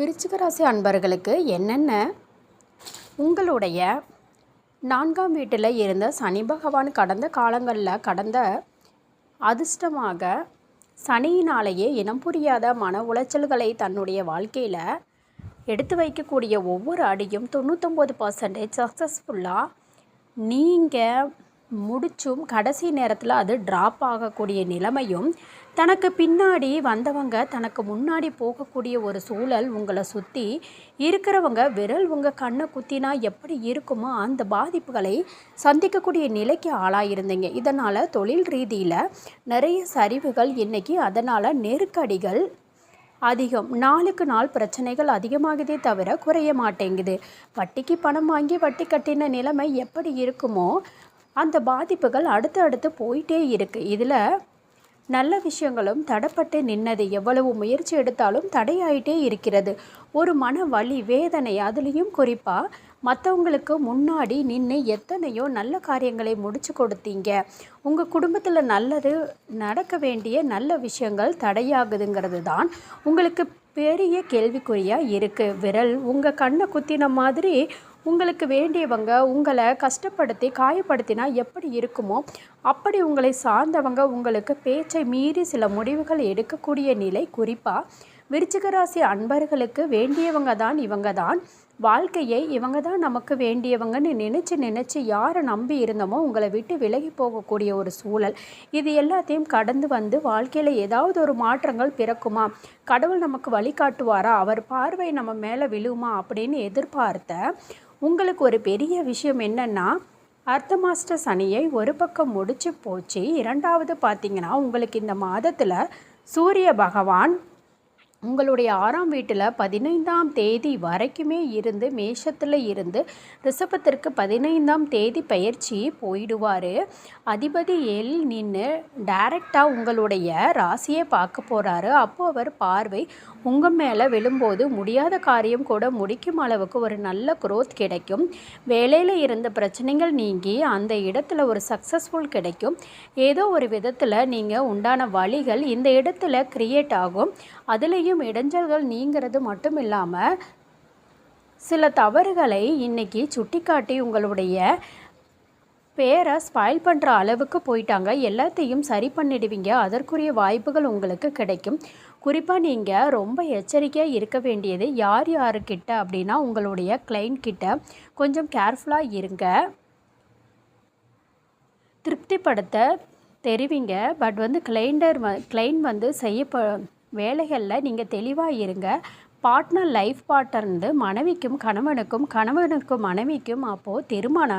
விருச்சிகராசி அன்பர்களுக்கு என்னென்ன உங்களுடைய நான்காம் வீட்டில் இருந்த சனி பகவான் கடந்த காலங்களில் கடந்த அதிர்ஷ்டமாக சனியினாலேயே இனம் புரியாத மன உளைச்சல்களை தன்னுடைய வாழ்க்கையில் எடுத்து வைக்கக்கூடிய ஒவ்வொரு அடியும் தொண்ணூத்தொம்பது பர்சன்டேஜ் சக்ஸஸ்ஃபுல்லாக நீங்கள் முடிச்சும் கடைசி நேரத்தில் அது ட்ராப் ஆகக்கூடிய நிலைமையும் தனக்கு பின்னாடி வந்தவங்க தனக்கு முன்னாடி போகக்கூடிய ஒரு சூழல் உங்களை சுற்றி இருக்கிறவங்க விரல் உங்கள் கண்ணை குத்தினா எப்படி இருக்குமோ அந்த பாதிப்புகளை சந்திக்கக்கூடிய நிலைக்கு ஆளாயிருந்தீங்க. இதனால் தொழில் ரீதியில் நிறைய சரிவுகள் இன்றைக்கி அதனால் நெருக்கடிகள் அதிகம். நாளுக்கு நாள் பிரச்சனைகள் அதிகமாகுதே தவிர குறைய மாட்டேங்குது. வட்டிக்கு பணம் வாங்கி வட்டி கட்டின நிலைமை எப்படி இருக்குமோ அந்த பாதிப்புகள் அடுத்து அடுத்து போயிட்டே இருக்குது இதில் நல்ல விஷயங்களும் தடப்பட்டு நின்னது எவ்வளவு முயற்சி எடுத்தாலும் தடையாயிட்டே இருக்கிறது. ஒரு மன வலி வேதனை அதுலேயும் குறிப்பாக மற்றவங்களுக்கு முன்னாடி நின்று எத்தனையோ நல்ல காரியங்களை முடிச்சு கொடுத்தீங்க. உங்கள் குடும்பத்தில் நல்லது நடக்க வேண்டிய நல்ல விஷயங்கள் தடையாகுதுங்கிறது தான் உங்களுக்கு பெரிய கேள்விக்குறியாக இருக்குது விரல் உங்கள் கண்ணை குத்தின மாதிரி உங்களுக்கு வேண்டியவங்க உங்களை கஷ்டப்படுத்தி காயப்படுத்தினா எப்படி இருக்குமோ அப்படி உங்களை சார்ந்தவங்க உங்களுக்கு பேச்சை மீறி சில முடிவுகள் எடுக்கக்கூடிய நிலை குறிப்பாக விருச்சிகராசி அன்பர்களுக்கு வேண்டியவங்க தான் இவங்க தான் வாழ்க்கையை இவங்க தான் நமக்கு வேண்டியவங்கன்னு நினச்சி நினச்சி யாரை நம்பி இருந்தோமோ உங்களை விட்டு விலகி போகக்கூடிய ஒரு சூழல். இது எல்லாத்தையும் கடந்து வந்து வாழ்க்கையில் ஏதாவது ஒரு மாற்றங்கள் பிறக்குமா? கடவுள் நமக்கு வழிகாட்டுவாரா அவர் பார்வை நம்ம மேலே விழுமா? அப்படின்னு எதிர்பார்த்த உங்களுக்கு ஒரு பெரிய விஷயம் என்னென்னா அர்த்த மாஸ்டர் சனியை ஒரு பக்கம் முடிச்சு போச்சு. இரண்டாவது பார்த்தீங்கன்னா உங்களுக்கு இந்த மாதத்தில் சூரிய பகவான் உங்களுடைய ஆறாம் வீட்டில் பதினைந்தாம் தேதி வரைக்குமே இருந்து மேஷத்தில் இருந்து ரிஷபத்திற்கு பதினைந்தாம் தேதி பயிற்சி போயிடுவார். அதிபதி எல் நின்று டைரக்டாக உங்களுடைய ராசியை பார்க்க போகிறாரு அப்போ அவர் பார்வை உங்கள் மேலே விழும்போது முடியாத காரியம் கூட முடிக்கும் அளவுக்கு ஒரு நல்ல குரோத் கிடைக்கும். வேலையில் இருந்த பிரச்சனைகள் நீங்கி அந்த இடத்துல ஒரு சக்ஸஸ்ஃபுல் கிடைக்கும். ஏதோ ஒரு விதத்தில் நீங்கள் உண்டான வழிகள் இந்த இடத்துல கிரியேட் ஆகும். அதுலேயும் இடைஞ்சல்கள் நீங்கிறது மட்டும் இல்லாமல் சில தவறுகளை இன்னைக்கு சுட்டிக்காட்டி உங்களுடைய பேரை ஸ்பாயில் பண்ணுற அளவுக்கு போயிட்டாங்க. எல்லாத்தையும் சரி பண்ணிடுவீங்க. அதற்குரிய வாய்ப்புகள் உங்களுக்கு கிடைக்கும். குறிப்பாக நீங்கள் ரொம்ப எச்சரிக்கையாக இருக்க வேண்டியது யார் யாருக்கிட்ட அப்படின்னா உங்களுடைய கிளைண்ட் கிட்ட கொஞ்சம் கேர்ஃபுல்லாக இருங்க. திருப்திப்படுத்த தெரிவிங்க. பட் வந்து கிளைண்டர் வ கிளைண்ட் வந்து செய்யப்ப வேலைகளில் நீங்கள் தெளிவாக இருங்க. பார்ட்னர் லைஃப் பார்ட்னர்ந்து மனைவிக்கும் கணவனுக்கும் கணவனுக்கும் மனைவிக்கும் அப்போது திருமண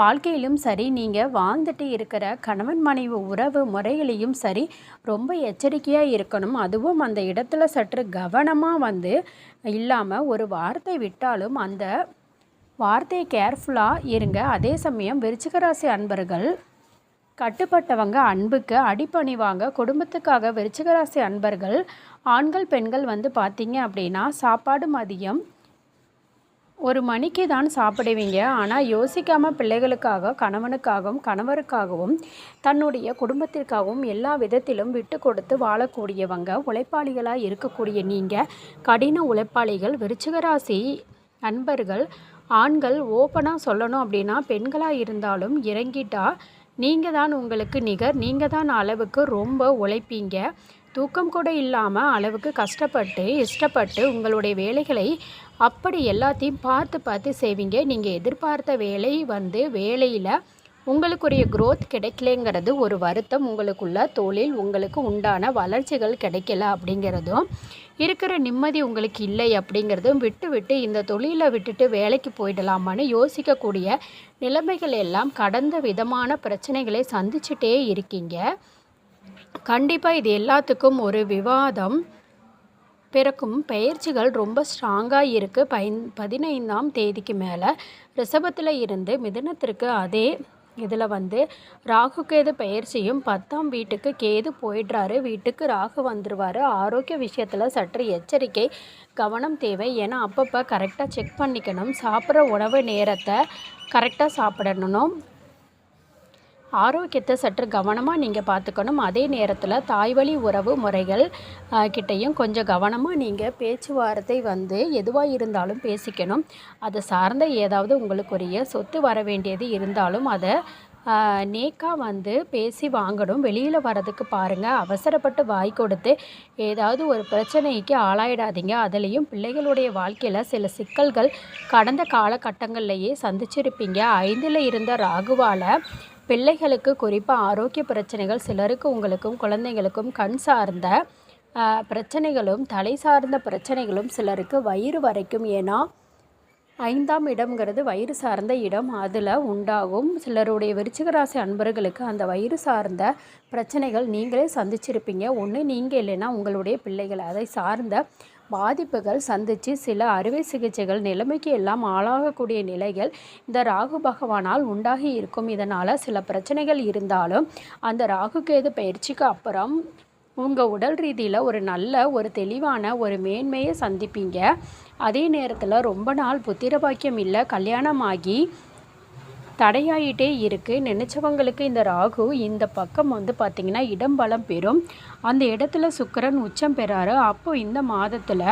வாழ்க்கையிலும் சரி நீங்கள் வாழ்ந்துட்டு இருக்கிற கணவன் மனைவி உறவு முறைகளையும் சரி ரொம்ப எச்சரிக்கையாக இருக்கணும். அதுவும் அந்த இடத்துல சற்று கவனமாக வந்து இல்லாமல் ஒரு வார்த்தை விட்டாலும் அந்த வார்த்தையை கேர்ஃபுல்லாக இருங்க. அதே சமயம் விருச்சிகராசி அன்பர்கள் கட்டுப்பட்டவங்க அன்புக்கு அடிப்பணிவாங்க. குடும்பத்துக்காக விருச்சிகராசி அன்பர்கள் ஆண்கள் பெண்கள் வந்து பார்த்தீங்க அப்படின்னா சாப்பாடு மதியம் ஒரு மணிக்கு தான் சாப்பிடுவீங்க. ஆனால் யோசிக்காமல் பிள்ளைகளுக்காக கணவனுக்காகவும் கணவருக்காகவும் தன்னுடைய குடும்பத்திற்காகவும் எல்லா விதத்திலும் விட்டு கொடுத்து வாழக்கூடியவங்க உழைப்பாளிகளாக இருக்கக்கூடிய நீங்கள் கடின உழைப்பாளிகள் விருச்சிகராசி நண்பர்கள் ஆண்கள் ஓப்பனாக சொல்லணும் அப்படின்னா பெண்களாக இருந்தாலும் இறங்கிட்டால் நீங்கள் தான் உங்களுக்கு நிகர் நீங்கள் தான் அளவுக்கு ரொம்ப உழைப்பீங்க. தூக்கம் கூட இல்லாமல் அளவுக்கு கஷ்டப்பட்டு இஷ்டப்பட்டு உங்களுடைய வேலைகளை அப்படி எல்லாத்தையும் பார்த்து பார்த்து செய்வீங்க. நீங்கள் எதிர்பார்த்த வேலை வந்து வேலையில் உங்களுக்குரிய க்ரோத் கிடைக்கலங்கிறது ஒரு வருத்தம். உங்களுக்குள்ள தொழில் உங்களுக்கு உண்டான வளர்ச்சிகள் கிடைக்கல அப்படிங்கிறதும் இருக்கிற நிம்மதி உங்களுக்கு இல்லை அப்படிங்கிறதும் விட்டு விட்டு இந்த தொழிலை விட்டுட்டு வேலைக்கு போயிடலாமான்னு யோசிக்கக்கூடிய நிலைமைகள் எல்லாம் கடந்த விதமான பிரச்சனைகளை சந்திச்சுட்டே இருக்கீங்க. கண்டிப்பாக இது எல்லாத்துக்கும் ஒரு விவாதம். பிறக்கும் பயிற்சிகள் ரொம்ப ஸ்ட்ராங்காக இருக்குது பைன் பதினைந்தாம் தேதிக்கு மேலே ரிஷபத்தில் இருந்து மிதனத்திற்கு அதே இதில் வந்து ராகு கேது பயிற்சியும் பத்தாம் வீட்டுக்கு கேது போயிடுறாரு. வீட்டுக்கு ராகு வந்துடுவார் ஆரோக்கிய விஷயத்தில் சற்று எச்சரிக்கை கவனம் தேவை. ஏன்னா அப்பப்போ கரெக்டாக செக் பண்ணிக்கணும். சாப்பிட்ற உணவு நேரத்தை கரெக்டாக சாப்பிடணும். ஆரோக்கியத்தை சற்று கவனமாக நீங்கள் பார்த்துக்கணும். அதே நேரத்தில் தாய்வழி உறவு முறைகள் கிட்டையும் கொஞ்சம் கவனமாக நீங்கள் பேச்சுவார்த்தை வந்து எதுவாக இருந்தாலும் பேசிக்கணும். அதை சார்ந்த ஏதாவது உங்களுக்குரிய சொத்து வர வேண்டியது இருந்தாலும் அதை நேக்காக வந்து பேசி வாங்கணும். வெளியில் வரதுக்கு பாருங்கள் அவசரப்பட்டு வாய் கொடுத்து ஏதாவது ஒரு பிரச்சனைக்கு ஆளாயிடாதீங்க. அதுலேயும் பிள்ளைகளுடைய வாழ்க்கையில் சில சிக்கல்கள் கடந்த காலகட்டங்கள்லேயே சந்திச்சிருப்பீங்க. ஐந்தில் இருந்த ராகுவால் பிள்ளைகளுக்கு குறிப்பாக ஆரோக்கிய பிரச்சனைகள் சிலருக்கு உங்களுக்கும் குழந்தைங்களுக்கும் கண் சார்ந்த பிரச்சனைகளும் தலை சார்ந்த பிரச்சனைகளும் சிலருக்கு வயிறு வரைக்கும். ஏன்னா ஐந்தாம் இடம்ங்கிறது வயிறு சார்ந்த இடம். அதில் உண்டாகும். சிலருடைய விருச்சிகராசி அன்பர்களுக்கு அந்த வயிறு சார்ந்த பிரச்சனைகள் நீங்களே சந்திச்சிருப்பீங்க. ஒன்று நீங்கள் இல்லைன்னா உங்களுடைய பிள்ளைகள் அதை சார்ந்த பாதிப்புகள் சந்தித்து சில அறுவை சிகிச்சைகள் நிலைமைக்கு எல்லாம் ஆளாகக்கூடிய நிலைகள் இந்த ராகு பகவானால் உண்டாகி இருக்கும். இதனால் சில பிரச்சனைகள் இருந்தாலும் அந்த ராகு கேது பயிற்சிக்கு அப்புறம் உங்கள் உடல் ரீதியில் ஒரு நல்ல ஒரு தெளிவான ஒரு மேன்மையை சந்திப்பீங்க. அதே நேரத்தில் ரொம்ப நாள் புத்திரபாக்கியம் இல்லை கல்யாணமாகி தடையாயிட்டே இருக்குது நினச்சவங்களுக்கு இந்த ராகு இந்த பக்கம் வந்து பார்த்திங்கன்னா இடம் பலம் பெறும். அந்த இடத்துல சுக்கிரன் உச்சம் பெறாரு. அப்போ இந்த மாதத்தில்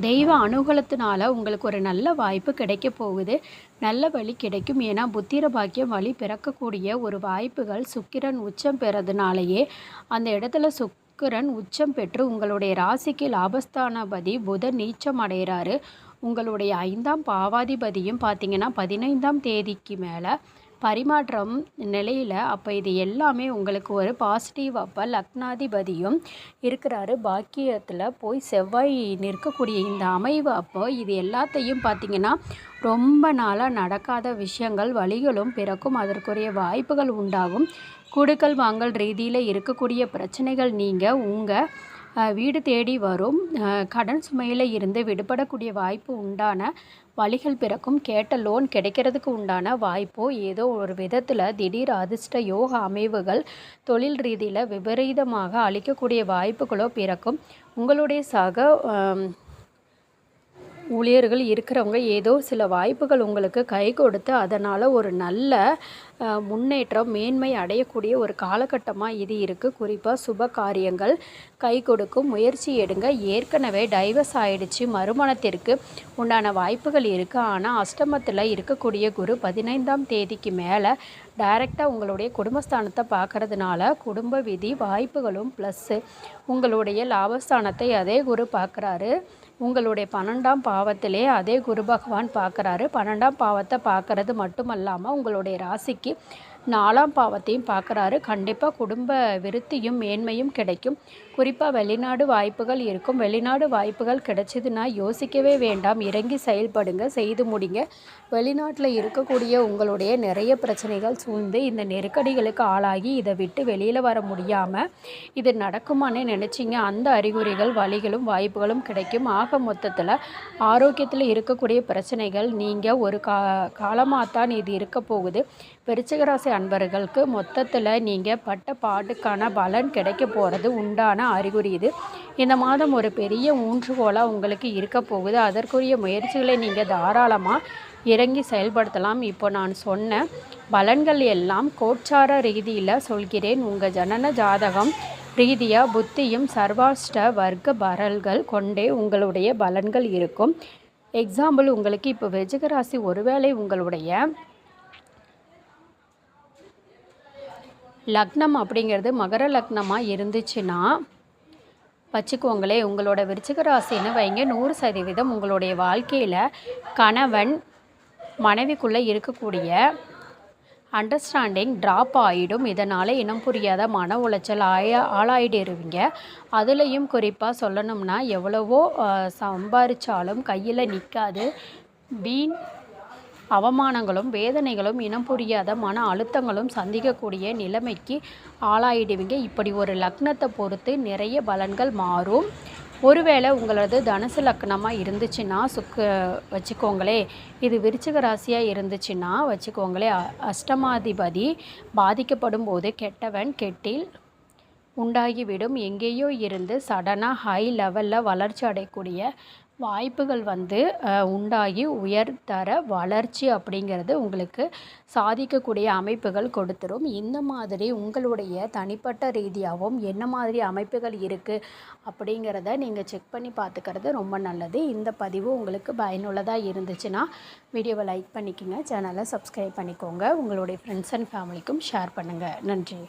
தெய்வ அனுகூலத்தினால உங்களுக்கு ஒரு நல்ல வாய்ப்பு கிடைக்க போகுது. நல்ல வழி கிடைக்கும். ஏன்னா புத்திர பாக்கியம் வழி பிறக்கக்கூடிய ஒரு வாய்ப்புகள் சுக்கிரன் உச்சம் பெறதுனாலேயே அந்த இடத்துல சுக்கிரன் உச்சம் பெற்று உங்களுடைய ராசிக்கு லாபஸ்தானபதி புதன் நீச்சம் அடைகிறாரு. உங்களுடைய ஐந்தாம் பாவாதிபதியும் பார்த்தீங்கன்னா பதினைந்தாம் தேதிக்கு மேலே பரிமாற்றம் நிலையில். அப்போ இது எல்லாமே உங்களுக்கு ஒரு பாசிட்டிவ் அப்போ லக்னாதிபதியும் இருக்கிறாரு. பாக்கியத்தில் போய் செவ்வாய் நிற்கக்கூடிய இந்த அமைவு அப்போ இது எல்லாத்தையும் பார்த்திங்கன்னா ரொம்ப நாளாக நடக்காத விஷயங்கள் வழிகளும் பிறக்கும். அதற்குரிய வாய்ப்புகள் உண்டாகும். கொடுக்கல் வாங்கல் ரீதியில் இருக்கக்கூடிய பிரச்சனைகள் நீங்கள் உங்கள் வீடு தேடி வரும். கடன் சுமையில் இருந்து விடுபடக்கூடிய வாய்ப்பு உண்டான வழிகள் பிறக்கும். கேட்ட லோன் கிடைக்கிறதுக்கு உண்டான வாய்ப்போ ஏதோ ஒரு விதத்தில் திடீர் அதிர்ஷ்ட யோக அமைவுகள் தொழில் ரீதியில் விபரீதமாக அளிக்கக்கூடிய வாய்ப்புகளோ பிறக்கும். உங்களுடைய சக ஊழியர்கள் இருக்கிறவங்க ஏதோ சில வாய்ப்புகள் உங்களுக்கு கை கொடுத்து அதனால் ஒரு நல்ல முன்னேற்றம் மேன்மை அடையக்கூடிய ஒரு காலகட்டமாக இது இருக்குது குறிப்பாக சுப காரியங்கள் கை கொடுக்கும் முயற்சி எடுங்க. ஏற்கனவே டைவர்ஸ் ஆகிடுச்சு மறுமணத்திற்கு உண்டான வாய்ப்புகள் இருக்குது ஆனால் அஷ்டமத்தில் இருக்கக்கூடிய குரு பதினைந்தாம் தேதிக்கு மேலே டைரெக்டாக உங்களுடைய குடும்பஸ்தானத்தை பார்க்குறதுனால குடும்ப விதி வாய்ப்புகளும் ப்ளஸ்ஸு உங்களுடைய லாபஸ்தானத்தை அதே குரு பார்க்குறாரு உங்களுடைய பன்னெண்டாம் பாவத்திலே அதே குரு பகவான் பார்க்குறாரு. பன்னெண்டாம் பாவத்தை பார்க்கறது மட்டும் அல்லாமல் உங்களுடைய ராசிக்கு நாலாம் பாவத்தையும் பார்க்குறாரு. கண்டிப்பாக குடும்ப விருத்தியும் மேன்மையும் கிடைக்கும். குறிப்பாக வெளிநாடு வாய்ப்புகள் இருக்கும். வெளிநாடு வாய்ப்புகள் கிடைச்சதுன்னா யோசிக்கவே வேண்டாம். இறங்கி செயல்படுங்க செய்து முடிங்க. வெளிநாட்டில் இருக்கக்கூடிய உங்களுடைய நிறைய பிரச்சனைகள் சூழ்ந்து இந்த நெருக்கடிகளுக்கு ஆளாகி இதை விட்டு வெளியில் வர முடியாமல் இது நடக்குமான்னு நினச்சிங்க. அந்த அறிகுறிகள் வழிகளும் வாய்ப்புகளும் கிடைக்கும். ஆக மொத்தத்தில் ஆரோக்கியத்தில் இருக்கக்கூடிய பிரச்சனைகள் நீங்கள் ஒரு கா காலமாகத்தான் இது இருக்க போகுது. பெருச்சகராசி அன்பர்களுக்கு மொத்தத்தில் நீங்கள் பட்ட பாட்டுக்கான பலன் கிடைக்க போகிறது உண்டான அறிகுறி இது. இந்த மாதம் ஒரு பெரிய ஊன்றுகோலாக உங்களுக்கு இருக்க போகுது. அதற்குரிய முயற்சிகளை நீங்கள் தாராளமாக இறங்கி செயல்படுத்தலாம். இப்போ நான் சொன்ன பலன்கள் எல்லாம் கோட்சார ரீதியில் சொல்கிறேன். உங்கள் ஜனன ஜாதகம் ரீதியாக புத்தியும் சர்வாஷ்ட வர்க்க பரல்கள் கொண்டே உங்களுடைய பலன்கள் இருக்கும். எக்ஸாம்பிள் உங்களுக்கு இப்போ வெஜகராசி ஒருவேளை உங்களுடைய லக்னம் அப்படிங்கிறது மகர லக்னமாக இருந்துச்சுன்னா வச்சுக்கோங்களே உங்களோட விருச்சிக ராசின்னு வைங்க. நூறு சதவீதம் உங்களுடைய வாழ்க்கையில் கணவன் மனைவிக்குள்ளே இருக்கக்கூடிய அண்டர்ஸ்டாண்டிங் ட்ராப் ஆகிடும் இதனால் இனம் புரியாத மன உளைச்சல் ஆய ஆளாயிடுவீங்க. அதுலேயும் குறிப்பாக சொல்லணும்னா எவ்வளவோ சம்பாரித்தாலும் கையில் நிற்காது வீண் அவமானங்களும் வேதனைகளும் இனம் புரியாத மன அழுத்தங்களும் சந்திக்கக்கூடிய நிலைமைக்கு ஆளாயிடுவீங்க. இப்படி ஒரு லக்னத்தை பொறுத்து நிறைய பலன்கள் மாறும். ஒருவேளை உங்களது தனுசு லக்னமாக இருந்துச்சுன்னா சுக்கு வச்சுக்கோங்களே இது விருச்சிக ராசியாக இருந்துச்சுன்னா வச்சுக்கோங்களே அஷ்டமாதிபதி பாதிக்கப்படும் போது கெட்டவன் கெட்டில் உண்டாகிவிடும். எங்கேயோ இருந்து சடனாக ஹை லெவலில் வளர்ச்சி அடையக்கூடிய வாய்ப்புகள் வந்து உண்டாகி உயர்தர வளர்ச்சி அப்படிங்கிறது உங்களுக்கு சாதிக்கக்கூடிய அமைப்புகள் கொடுத்துரும். இந்த மாதிரி உங்களுடைய தனிப்பட்ட ரீதியாகவும் என்ன மாதிரி அமைப்புகள் இருக்குது அப்படிங்கிறத நீங்கள் செக் பண்ணி பார்த்துக்கிறது ரொம்ப நல்லது. இந்த பதிவு உங்களுக்கு பயனுள்ளதாக இருந்துச்சுன்னா வீடியோவை லைக் பண்ணிக்கோங்க சேனலை சப்ஸ்கிரைப் பண்ணிக்கோங்க. உங்களுடைய ஃப்ரெண்ட்ஸ் அண்ட் ஃபேமிலிக்கும் ஷேர் பண்ணுங்கள் நன்றி.